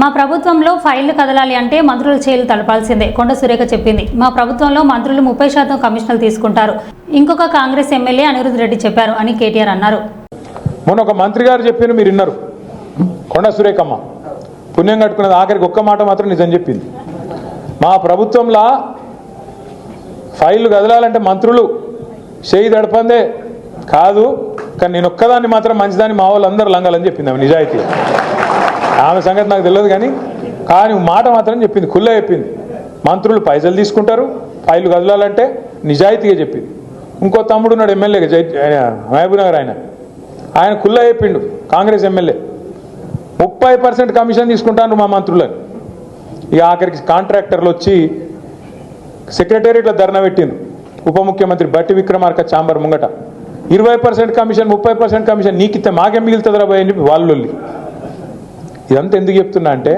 మా ప్రభుత్వంలో ఫైళ్ళు కదలాలి అంటే మంత్రులు చేతులు తలపాల్సిందే కొండ సురేఖ చెప్పింది. మా ప్రభుత్వంలో మంత్రులు ముప్పై శాతం కమిషన్లు తీసుకుంటారు. ఇంకొక కాంగ్రెస్ ఎమ్మెల్యే అనిరుద్ రెడ్డి చెప్పారు అని కేటీఆర్ అన్నారు. మొన్న ఒక మంత్రి గారు చెప్పిన మీరు విన్నారు. కొండ సురేఖమ్మ. పుణ్యం కట్టుకున్నది ఆఖరికి ఒక్క మాట మాత్రం నిజం చెప్పింది. మా ప్రభుత్వంలో ఫైళ్ళు కదలాలంటే మంత్రులు చేయి దడపందే కాదు కానీ నేను ఒక్కదాన్ని మాత్రం మంచిదాన్ని మా వాళ్ళు అందరూ లంగాలని చెప్పింది ఆమె నిజాయితీ ఆమె సంగతి నాకు తెలియదు కానీ కానీ మాట మాత్రం చెప్పింది కుల్ల చెప్పింది. మంత్రులు పైసలు తీసుకుంటారు ఫైలు కదలాలంటే నిజాయితీగా చెప్పింది. ఇంకో తమ్ముడు ఉన్నాడు ఎమ్మెల్యేగా జై ఆయన మహబూబ్ నగర్ ఆయన. ఆయన కుల్ల చెప్పిండు కాంగ్రెస్ ఎమ్మెల్యే. ముప్పై పర్సెంట్ కమిషన్ తీసుకుంటాను మా మంత్రులని. ఇక ఆఖరికి కాంట్రాక్టర్లు వచ్చి సెక్రటేరియట్లో ధర్నా పెట్టిండు ఉప ముఖ్యమంత్రి బట్టి విక్రమార్క చాంబర్ ముంగట. ఇరవై పర్సెంట్ కమిషన్ ముప్పై పర్సెంట్ కమిషన్ నీకిస్తే మాకేం మిగులుతుందిరా భయ్ అని చెప్పి వాళ్ళు ఇదంతా ఎందుకు చెప్తున్నా అంటే